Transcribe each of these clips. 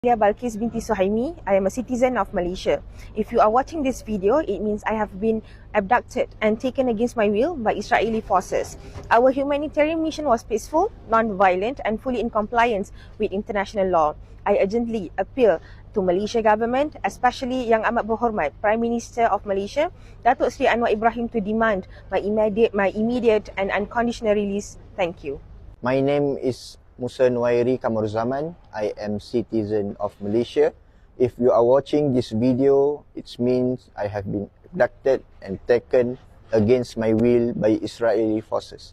Lia Balkis binti Suhaimi. I am a citizen of Malaysia. If you are watching this video, it means I have been abducted and taken against my will by Israeli forces. Our humanitarian mission was peaceful, non-violent and fully in compliance with international law. I urgently appeal to Malaysia government, especially Yang Amat Berhormat Prime Minister of Malaysia, Datuk Seri Anwar Ibrahim to demand my immediate, my immediate and unconditional release. Thank you. My name is Musa Nuairi Kamaruzaman. I am citizen of Malaysia. If you are watching this video, it means I have been abducted and taken against my will by Israeli forces.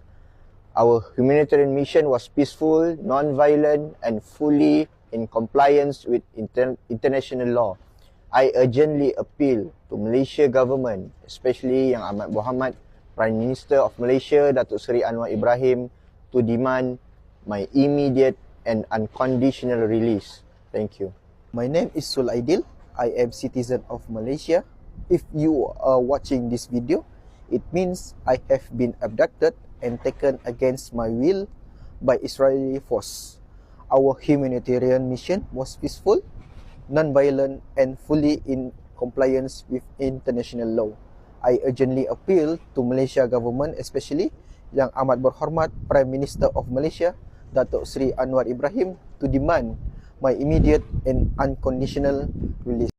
Our humanitarian mission was peaceful, non-violent and fully in compliance with inter- international law. I urgently appeal to Malaysia government, especially Yang Amat Berhormat Prime Minister of Malaysia Datuk Seri Anwar Ibrahim to demand my immediate and unconditional release. Thank you. My name is Sul Aidil. I am citizen of Malaysia. If you are watching this video, it means I have been abducted and taken against my will by Israeli force. Our humanitarian mission was peaceful, non-violent and fully in compliance with international law. I urgently appeal to Malaysia government especially Yang Amat Berhormat Prime Minister of Malaysia Datuk Seri Anwar Ibrahim to demand my immediate and unconditional release.